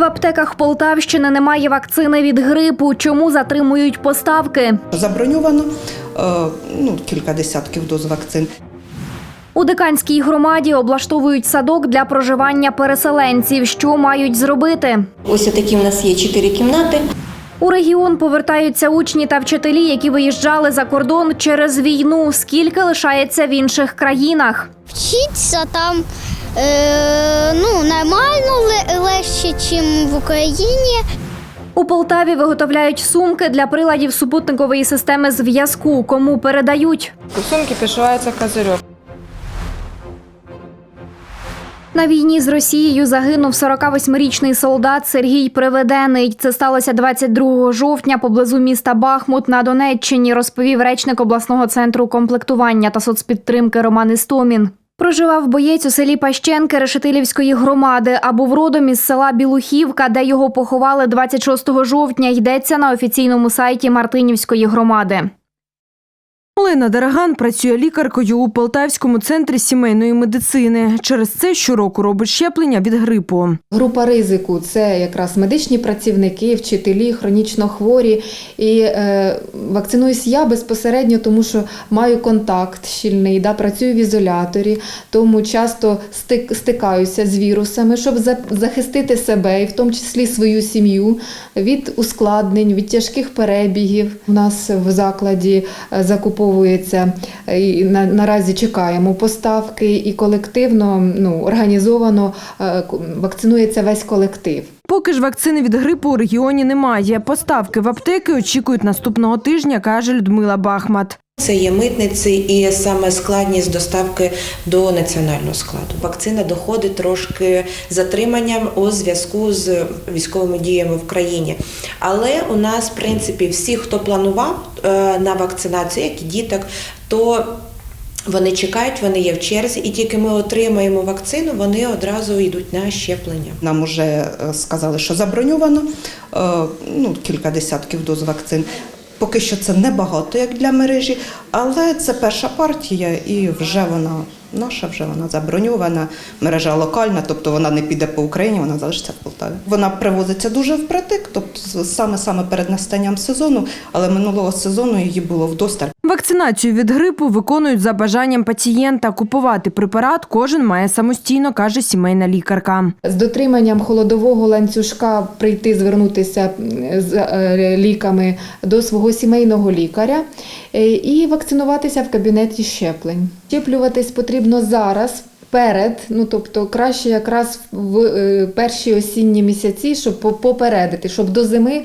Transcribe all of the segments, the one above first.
В аптеках Полтавщини немає вакцини від грипу. Чому затримують поставки? Заброньовано е, ну, кілька десятків доз вакцин. У диканській громаді облаштовують садок для проживання переселенців. Що мають зробити? Ось такі в нас є чотири кімнати. У регіон повертаються учні та вчителі, які виїжджали за кордон через війну. Скільки лишається в інших країнах? Вчиться там е, ну, нормально ле- легше, ніж в Україні. У Полтаві виготовляють сумки для приладів супутникової системи зв'язку. Кому передають? Сумки пришивается козырек. На війні з Росією загинув 48-річний солдат Сергій Приведений. Це сталося 22 жовтня поблизу міста Бахмут на Донеччині, розповів речник обласного центру комплектування та соцпідтримки Роман Істомін. Проживав боєць у селі Пащенки Решетилівської громади, а був родом із села Білухівка, де його поховали 26 жовтня. Йдеться на офіційному сайті Мартинівської громади. Олена Дараган працює лікаркою у Полтавському центрі сімейної медицини. Через це щороку робить щеплення від грипу. Група ризику це якраз медичні працівники, вчителі, хронічно хворі. І е, вакцинуюсь я безпосередньо, тому що маю контакт щільний, да, працюю в ізоляторі, тому часто стик, стикаюся з вірусами, щоб за, захистити себе і в тому числі свою сім'ю від ускладнень, від тяжких перебігів. У нас в закладі е, закуповується і на, наразі чекаємо поставки і колективно, ну, організовано е, вакцинується весь колектив. Поки ж вакцини від грипу у регіоні немає. Поставки в аптеки очікують наступного тижня, каже Людмила Бахмат. Це є митниці і саме складність доставки до національного складу. Вакцина доходить трошки затриманням у зв'язку з військовими діями в країні. Але у нас, в принципі, всі, хто планував е, на вакцинацію, як і діток, то вони чекають, вони є в черзі, і тільки ми отримаємо вакцину, вони одразу йдуть на щеплення. Нам вже е, сказали, що заброньовано е, ну, кілька десятків доз вакцин. Поки що це небагато, як для мережі, але це перша партія, і вже вона наша, вже вона заброньована. Мережа локальна, тобто вона не піде по Україні, вона залишиться в Полтаві. Вона привозиться дуже впритик, тобто саме саме перед настанням сезону, але минулого сезону її було вдосталь. Вакцинацію від грипу виконують за бажанням пацієнта. Купувати препарат кожен має самостійно, каже сімейна лікарка. З дотриманням холодового ланцюжка прийти звернутися з е, ліками до свого сімейного лікаря е, і вакцинуватися в кабінеті щеплень. Щеплюватись потрібно зараз. Перед, ну тобто краще якраз в е, перші осінні місяці, щоб по- попередити, щоб до зими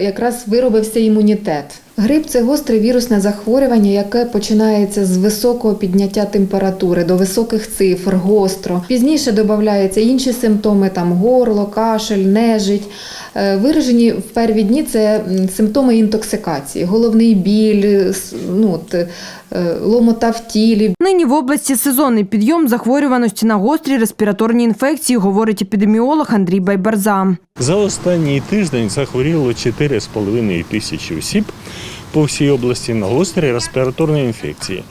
якраз виробився імунітет. Грип це гостре вірусне захворювання, яке починається з високого підняття температури до високих цифр, гостро. Пізніше додаються інші симптоми, там горло, кашель, нежить. Е, Виражені в перві дні це симптоми інтоксикації, головний біль, ну, от, ломота в тілі, Нині в області сезонний підйом захворюваності на гострі респіраторні інфекції, говорить епідеміолог Андрій Байбарза. За останній тиждень захворіло 4,5 тисячі осіб по всій області на гострі респіраторні інфекції.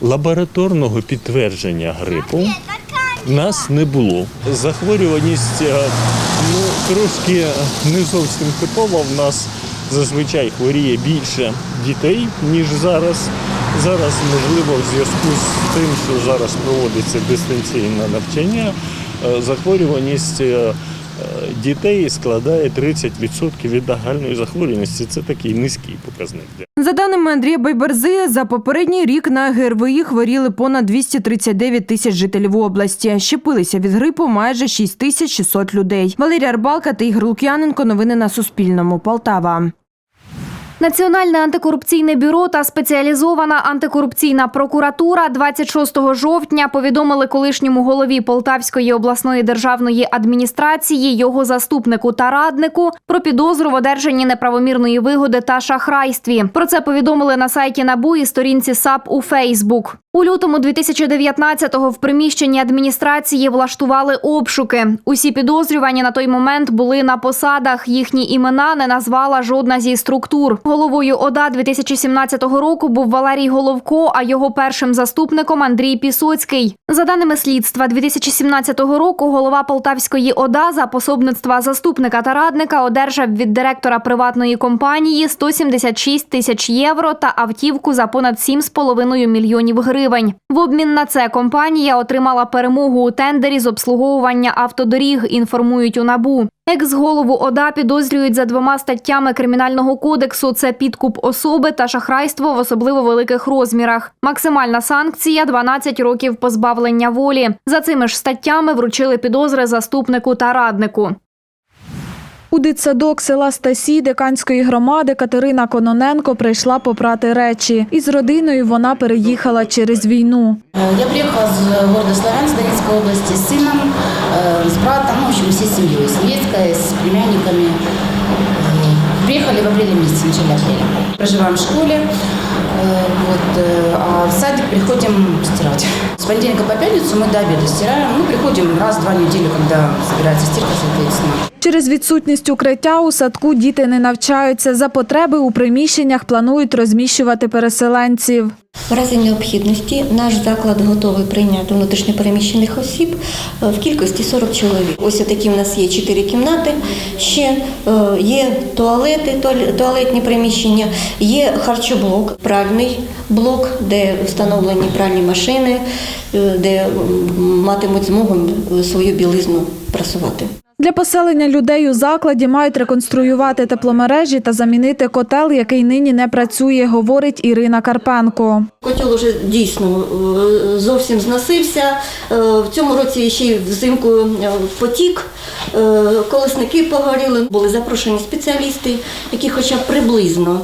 Лабораторного підтвердження грипу нас не було. Захворюваність е, ну, трошки не зовсім типова. В нас зазвичай хворіє більше дітей, ніж зараз. Зараз, можливо, в зв'язку з тим, що зараз проводиться дистанційне навчання, е, захворюваність е, дітей складає 30% від загальної захворюваності. Це такий низький показник. За даними Андрія Байбарзи, за попередній рік на ГРВІ хворіли понад 239 тисяч жителів області. Щепилися від грипу майже 6 тисяч 600 людей. Валерія Арбалка та Ігор Лук'яненко. Новини на Суспільному. Полтава. Національне антикорупційне бюро та спеціалізована антикорупційна прокуратура 26 жовтня повідомили колишньому голові Полтавської обласної державної адміністрації, його заступнику та раднику про підозру в одержанні неправомірної вигоди та шахрайстві. Про це повідомили на сайті НАБУ і сторінці САП у Фейсбук. У лютому 2019-го в приміщенні адміністрації влаштували обшуки. Усі підозрювані на той момент були на посадах. Їхні імена не назвала жодна зі структур. Головою ОДА 2017 року був Валерій Головко, а його першим заступником Андрій Пісоцький. За даними слідства, 2017 року голова Полтавської ОДА за пособництва заступника та радника одержав від директора приватної компанії 176 тисяч євро та автівку за понад 7,5 мільйонів гривень. В обмін на це компанія отримала перемогу у тендері з обслуговування автодоріг. Інформують у набу. Екс-голову ОДА підозрюють за двома статтями кримінального кодексу: це підкуп особи та шахрайство в особливо великих розмірах. Максимальна санкція 12 років позбавлення волі. За цими ж статтями вручили підозри заступнику та раднику. У дитсадок села Стасі Деканської громади Катерина Кононенко прийшла попрати речі. Із родиною вона переїхала через війну. Я приехала из города Славянск Донецкой области с сыном, э, с братом, ну, в общем, всей семьей, с невесткой, с племянниками. Э, Приехали в апреле месяце, в начале апреля. Проживаем в школе, э, вот, э, а в садик приходим стирать. С понедельника по пятницу мы до обеда стираем, Мы приходим раз-два недели, когда собирается стирка, соответственно. Через відсутність укриття у садку діти не навчаються. За потреби у приміщеннях планують розміщувати переселенців. В разі необхідності наш заклад готовий прийняти внутрішньопереміщених осіб е, в кількості 40 чоловік. Ось такі в нас є чотири кімнати. Ще е, є туалети, туалетні приміщення, є харчоблок, пральний блок, де встановлені пральні машини, е, де матимуть змогу свою білизну прасувати. Для поселення людей у закладі мають реконструювати тепломережі та замінити котел, який нині не працює, говорить Ірина Карпенко. Котел уже дійсно е, зовсім зносився. Е, В цьому році ще й взимку е, потік, колесники погоріли. Були запрошені спеціалісти, які хоча б приблизно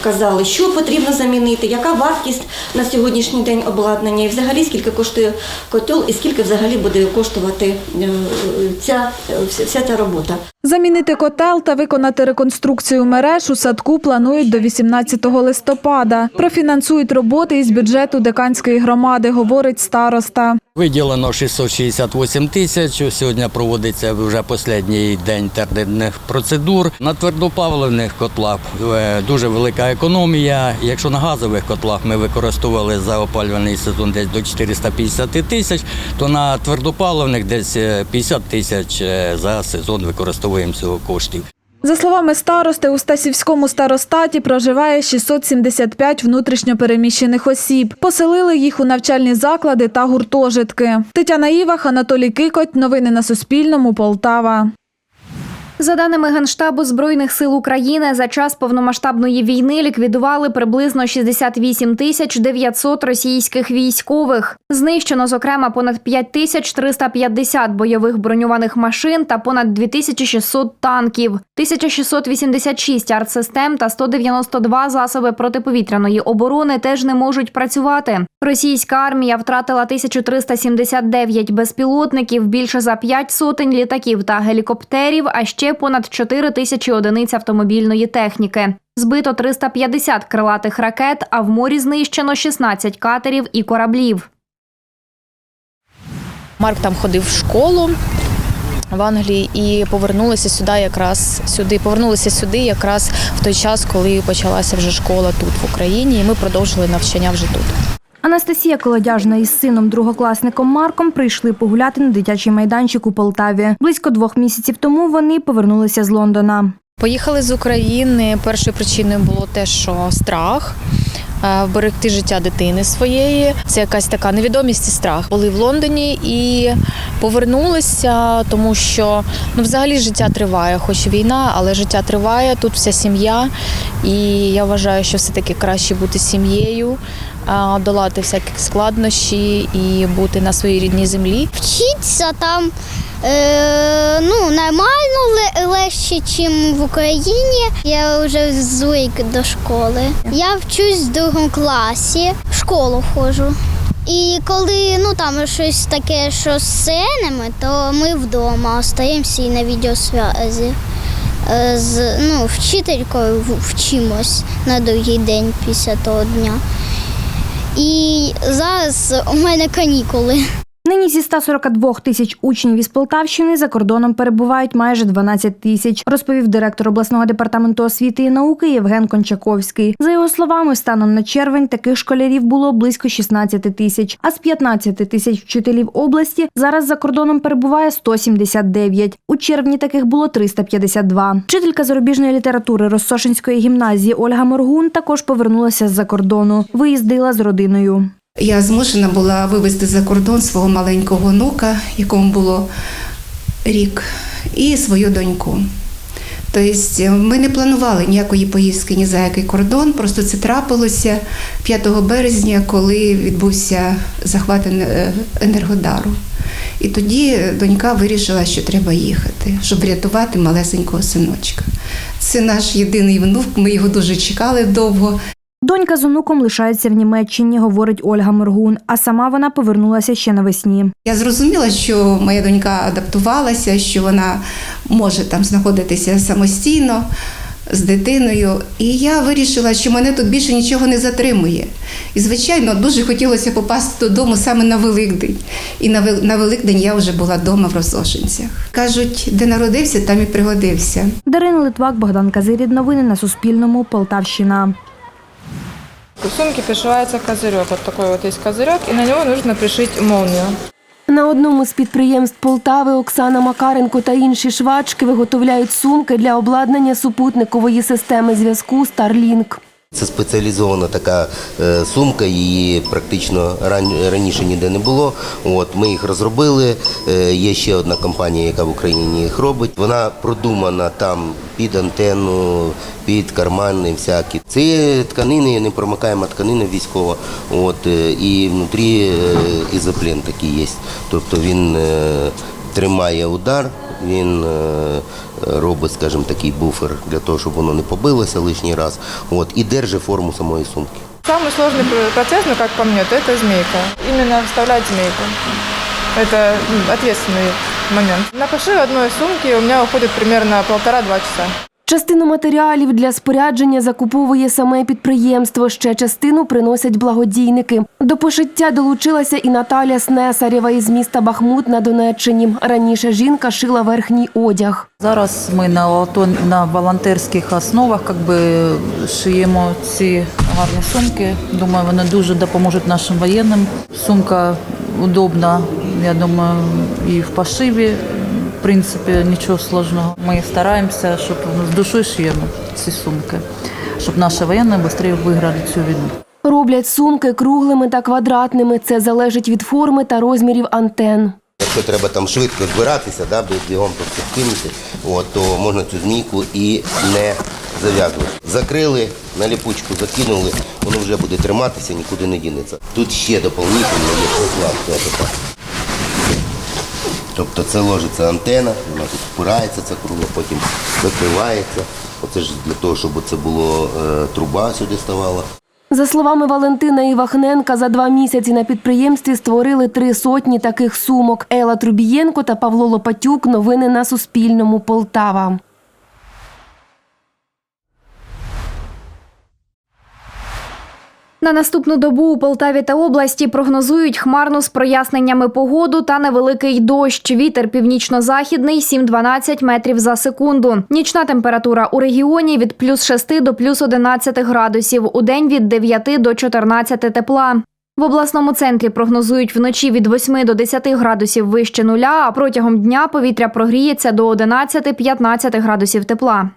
вказали, що потрібно замінити, яка вартість на сьогоднішній день обладнання, і взагалі скільки коштує котел, і скільки взагалі буде коштувати е, ця, вся вся ця робота. Замінити котел та виконати реконструкцію мереж у садку планують до 18 листопада. Профінансують роботи із бюджету Деканської громади, говорить староста. Виділено 668 тисяч. Сьогодні проводиться вже останній день тендерних процедур. На твердопаливних котлах е, дуже велика економія. Якщо на газових котлах ми використовували за опалювальний сезон десь до 450 тисяч, то на твердопаливних десь е, 50 тисяч е, за сезон використовуємо цього коштів. За словами старости, у Стасівському старостаті проживає 675 внутрішньопереміщених осіб. Поселили їх у навчальні заклади та гуртожитки. Тетяна Івах, Анатолій Кикоть. Новини на Суспільному. Полтава. За даними Генштабу Збройних сил України, за час повномасштабної війни ліквідували приблизно 68 тисяч 900 російських військових. Знищено, зокрема, понад 5 тисяч 350 бойових броньованих машин та понад 2600 танків, 1686 артсистем та 192 засоби протиповітряної оборони теж не можуть працювати. Російська армія втратила 1379 безпілотників, більше за 5 сотень літаків та гелікоптерів, а ще понад 4 тисячі одиниць автомобільної техніки. Збито 350 крилатих ракет, а в морі знищено 16 катерів і кораблів. Марк там ходив в школу в Англії і повернулися сюди якраз сюди. Повернулися сюди якраз в той час, коли почалася вже школа тут в Україні, і ми продовжили навчання вже тут. Анастасія Колодяжна із сином другокласником Марком прийшли погуляти на дитячий майданчик у Полтаві. Близько двох місяців тому вони повернулися з Лондона. Поїхали з України. Першою причиною було те, що страх. Е, Вберегти життя дитини своєї. Це якась така невідомість і страх. Були в Лондоні і повернулися, тому що ну, взагалі життя триває, хоч війна, але життя триває. Тут вся сім'я. І я вважаю, що все-таки краще бути сім'єю, долати всякі складнощі і бути на своїй рідній землі. Вчиться там е, ну, нормально ле- легше, ніж в Україні. Я вже звик до школи. Я вчусь в другому класі, в школу ходжу. І коли ну там щось таке, що з сценами, то ми вдома остаємося і на відеосвязі. Е, З ну, вчителькою вчимось на другий день після того дня. І зараз у мене канікули. Нині зі 142 тисяч учнів із Полтавщини за кордоном перебувають майже 12 тисяч, розповів директор обласного департаменту освіти і науки Євген Кончаковський. За його словами, станом на червень таких школярів було близько 16 тисяч, а з 15 тисяч вчителів області зараз за кордоном перебуває 179. У червні таких було 352. Вчителька зарубіжної літератури Ростошинської гімназії Ольга Моргун також повернулася з-за кордону. Виїздила з родиною. Я змушена була вивезти за кордон свого маленького онука, якому було рік, і свою доньку. Тобто ми не планували ніякої поїздки ні за який кордон, просто це трапилося 5 березня, коли відбувся захват Енергодару. І тоді донька вирішила, що треба їхати, щоб врятувати малесенького синочка. Це наш єдиний внук, ми його дуже чекали довго. Донька з онуком лишається в Німеччині, говорить Ольга Моргун, а сама вона повернулася ще навесні. Я зрозуміла, що моя донька адаптувалася, що вона може там знаходитися самостійно з дитиною. І я вирішила, що мене тут більше нічого не затримує. І, звичайно, дуже хотілося попасти додому саме на Великдень. І на Вел- Великдень я вже була вдома в Росошинцях. Кажуть, де народився, там і пригодився. Дарина Литвак, Богдан Казирід. Новини на Суспільному. Полтавщина. В сумке пришивается козырек. Вот такой вот есть козырек, и на него нужно пришить молнию. На одному з підприємств Полтави Оксана Макаренко та інші швачки виготовляють сумки для обладнання супутникової системи зв'язку Starlink. Це спеціалізована така е, сумка, її практично раніше ніде не було. От ми їх розробили. Е, є ще одна компанія, яка в Україні їх робить. Вона продумана там під антенну, під кармани всякі. Це тканини, непромикаема тканина військова. От е, і внутрі ізоплен такий є. Тобто він тримає удар. Він е, робить, скажімо, такий буфер для того, щоб воно не побилося лишній раз. От, і держить форму самої сумки. Самый сложный пр- процесс, ну как по мне, то это змейка. Именно вставлять змейку. Это м, ответственный момент. На пошив одной сумки у меня уходит примерно полтора-два часа. Частину матеріалів для спорядження закуповує саме підприємство. Ще частину приносять благодійники. До пошиття долучилася і Наталя Снесарєва із міста Бахмут на Донеччині. Раніше жінка шила верхній одяг. Зараз ми на, на волонтерських основах как би, шиємо ці гарні сумки. Думаю, вони дуже допоможуть нашим воєнним. Сумка удобна, я думаю, і в пошиві. В принципі, нічого складного. Ми стараємося, щоб ну, з душою шиємо ці сумки, щоб наші воєнні швидше виграли цю війну. Роблять сумки круглими та квадратними. Це залежить від форми та розмірів антен. Якщо треба там швидко збиратися, да, без бігом кинути, от, то можна цю змійку і не зав'язувати. Закрили, на ліпучку закинули, воно вже буде триматися, нікуди не дінеться. Тут ще доповнительно є прокладка. Тобто це ложиться антена, вона тут впирається, ця кругла, потім закривається. Оце ж для того, щоб це було е, труба сюди ставала. За словами Валентина Івахненка, за два місяці на підприємстві створили три сотні таких сумок. Ела Трубієнко та Павло Лопатюк. Новини на Суспільному. Полтава. На наступну добу у Полтаві та області прогнозують хмарну з проясненнями погоду та невеликий дощ. Вітер північно-західний 7-12 метрів за секунду. Нічна температура у регіоні від плюс 6 до плюс 11 градусів. У день від 9 до 14 тепла. В обласному центрі прогнозують вночі від 8 до 10 градусів вище нуля, а протягом дня повітря прогріється до 11-15 градусів тепла.